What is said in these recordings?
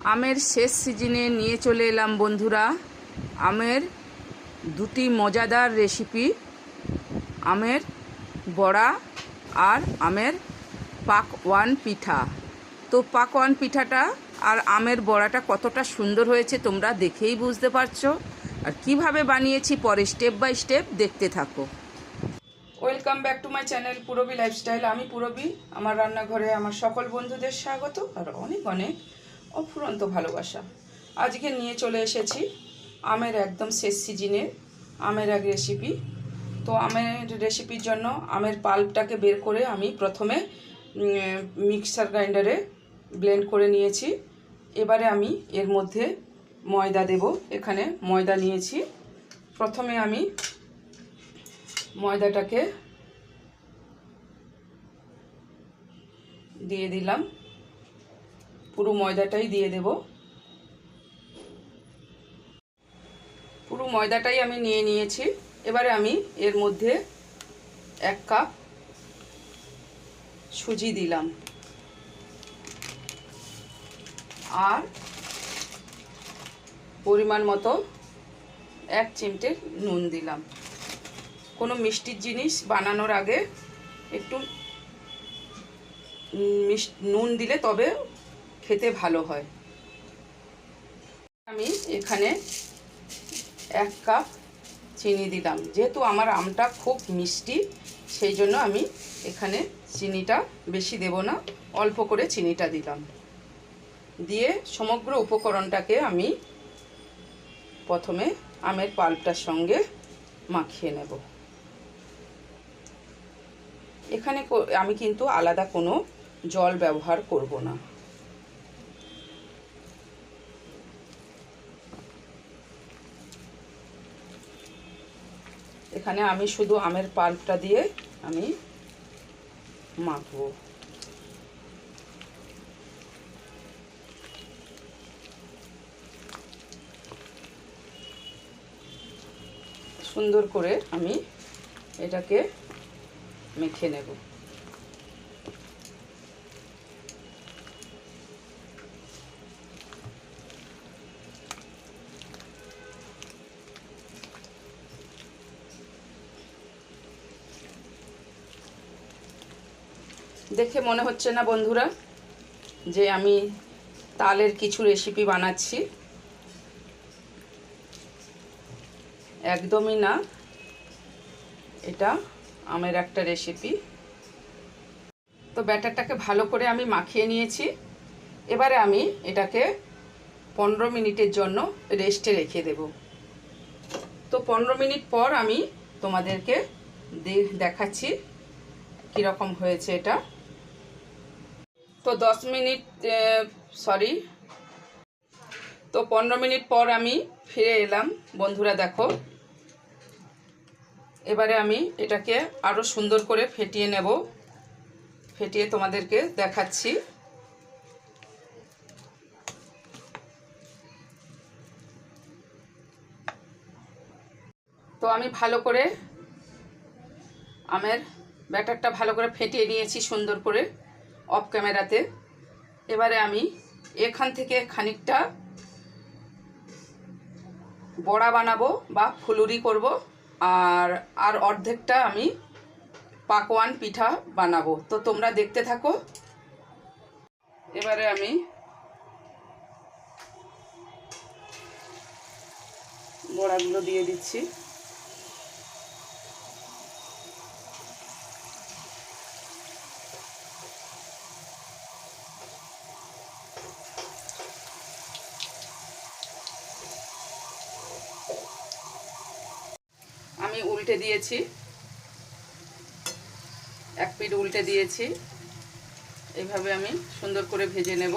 আমের শেষ সিজনে নিয়ে চলে এলাম বন্ধুরা। আমের দুটি মজাদার রেসিপি আমের বড়া আর আমের পাক ওয়ান পিঠা। তো পাক ওয়ান পিঠাটা আর আমের বড়াটা কতটা সুন্দর হয়েছে তোমরা দেখেই বুঝতে পারছ। আর কীভাবে বানিয়েছি পরে স্টেপ বাই স্টেপ দেখতে থাকো। Welcome back to my channel Purbi lifestyle আমি পুরবি আমার রান্নাঘরে আমার সকল বন্ধুদের স্বাগত। আর অনেক অনেক অফুরন্ত ভালোবাসা। আজকে নিয়ে চলে এসেছি আমের একদম শেষ সিজনের আমের এক রেসিপি তো আমের রেসিপির জন্য আমের পাল্পটাকে বের করে আমি প্রথমে মিক্সার গ্রাইন্ডারে ব্লেন্ড করে নিয়েছি। এবারে আমি এর মধ্যে ময়দা দেব। এখানে ময়দা নিয়েছি। প্রথমে আমি ময়দাটাকে দিয়ে দিলাম। পুরো ময়দাটাই দিয়ে দেব। পুরো ময়দাটাই আমি নিয়ে নিয়েছি। এবারে আমি এর মধ্যে এক কাপ সুজি দিলাম। আর পরিমাণ মতো এক চিমটে নুন দিলাম। কোনো মিষ্টির জিনিস বানানোর আগে একটু নুন দিলে তবে খেতে ভালো হয়। আমি এখানে এক কাপ চিনি দিলাম। যেহেতু আমার আমটা খুব মিষ্টি, সেই জন্য আমি এখানে চিনিটা বেশি দেব না, অল্প করে চিনিটা দিলাম। দিয়ে সমগ্র উপকরণটাকে আমি প্রথমে আমের পাল্পটার সঙ্গে মাখিয়ে নেব। এখানে আমি কিন্তু আলাদা কোনো জল ব্যবহার করব না। এখানে আমি শুধু আমের পাল্পটা দিয়ে আমি মাখবো। সুন্দর করে আমি এটাকে মেখে নেব। দেখে মনে হচ্ছে না বন্ধুরা যে আমি তালের কিছু রেসিপি বানাচ্ছি। একদমই না। এটা আমের একটা রেসিপি তো ব্যাটারটাকে ভালো করে আমি মাখিয়ে নিয়েছি। এবারে আমি এটাকে পনেরো মিনিটের জন্য রেস্টে রেখে দেব। তো পনেরো মিনিট পর আমি তোমাদেরকে দেখাচ্ছি কীরকম হয়েছে এটা। তো দশ মিনিট সরি তো পনেরো মিনিট পর আমি ফিরে এলাম। বন্ধুরা দেখো, এবারে আমি এটাকে আরও সুন্দর করে ফেটিয়ে নেব। ফেটিয়ে তোমাদেরকে দেখাচ্ছি। তো আমি ভালো করে আমের ব্যাটারটা ভালো করে ফেটিয়ে নিয়েছি সুন্দর করে। অফ ক্যামেরাতে এবারে আমি এখান থেকে খানিকটা বড়া বানাবো বা ফুলুরি করব, আর আর অর্ধেকটা আমি পাকওয়ান পিঠা বানাবো। তো তোমরা দেখতে থাকো। এবারে আমি বড়াগুলো দিয়ে দিচ্ছি। আমি উল্টে দিয়েছি। এক পিঠ উল্টে দিয়েছি। এইভাবে আমি সুন্দর করে ভেজে নেব।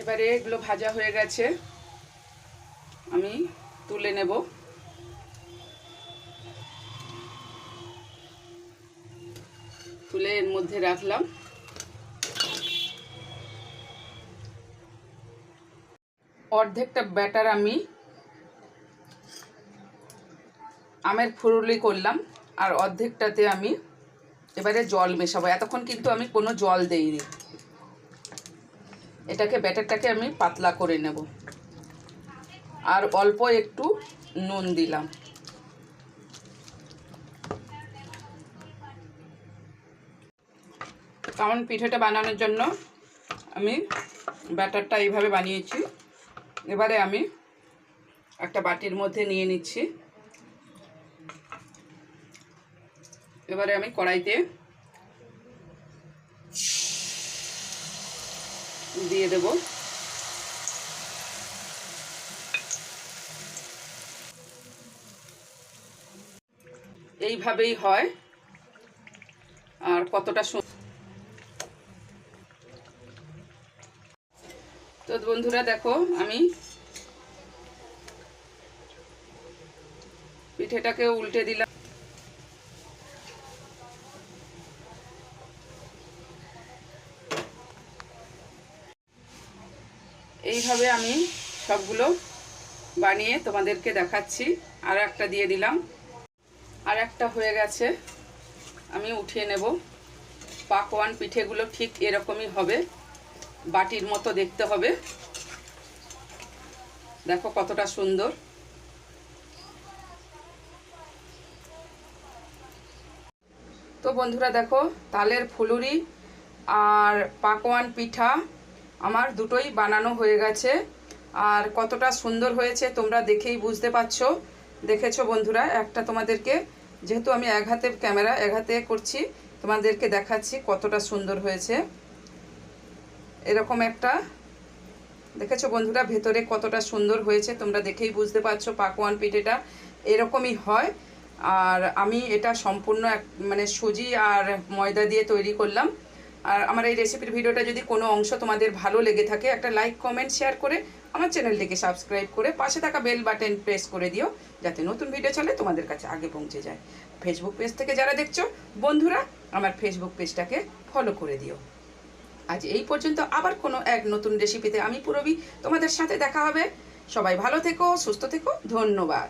এবারে এগুলো ভাজা হয়ে গেছে। আমি তুলে নেব। তুলে এর মধ্যে রাখলাম। অর্ধেকটা ব্যাটার আমি আমের ফুরুলি করলাম আর অর্ধেকটাতে আমি এবারে জল মেশাবো। এতক্ষণ কিন্তু আমি কোনো জল দেইনি। এটাকে ব্যাটারটাকে আমি পাতলা করে নেব। আর অল্প একটু নুন দিলাম। কারণ পিঠেটা বানানোর জন্য আমি ব্যাটারটা এইভাবে বানিয়েছি। এবারে আমি একটা বাটির মধ্যে নিয়ে নিচ্ছি। এবারে আমি কড়াইতে দিয়ে দেব। এইভাবেই হয়। আর কতটা তো বন্ধুরা দেখো আমি পিঠেটাকে উল্টে দিলাম। এইভাবে আমি সবগুলো বানিয়ে তোমাদেরকে দেখাচ্ছি। আর একটা দিয়ে দিলাম। আর একটা হয়ে গেছে। আমি উঠিয়ে নেব। পাকোয়ান পিঠেগুলো ঠিক এরকমই হবে। বাটির মতো দেখতে হবে। দেখো কতটা সুন্দর। তো বন্ধুরা দেখো, তালের ফুলুরি আর পাকোয়ান পিঠা আমার দুটোই বানানো হয়ে গেছে। আর কতটা সুন্দর হয়েছে তোমরা দেখেই বুঝতে পারছ। দেখেছ বন্ধুরা, একটা তোমাদেরকে, যেহেতু আমি এক হাতে ক্যামেরা, এক হাতে করছি, তোমাদেরকে দেখাচ্ছি কতটা সুন্দর হয়েছে। এরকম একটা, দেখেছ বন্ধুরা, ভেতরে কতটা সুন্দর হয়েছে, তোমরা দেখেই বুঝতে পারছ পাকোয়ান পিঠেটা এরকমই হয়। আর আমি এটা সম্পূর্ণ এক মানে সুজি আর ময়দা দিয়ে তৈরি করলাম। আর আমার এই রেসিপির ভিডিওটা যদি কোনো অংশ তোমাদের ভালো লেগে থাকে, একটা লাইক কমেন্ট শেয়ার করে আমার চ্যানেলটিকে সাবস্ক্রাইব করে পাশে থাকা বেল বাটন প্রেস করে দিও, যাতে নতুন ভিডিও চলে তোমাদের কাছে আগে পৌঁছে যায়। ফেসবুক পেজ থেকে যারা দেখছ, বন্ধুরা, আমার ফেসবুক পেজটাকে ফলো করে দিও। আজ এই পর্যন্ত আবার কোনো এক নতুন রেসিপিতে আমি পুরবি, তোমাদের সাথে দেখা হবে। সবাই ভালো থেকো, সুস্থ থেকো, ধন্যবাদ।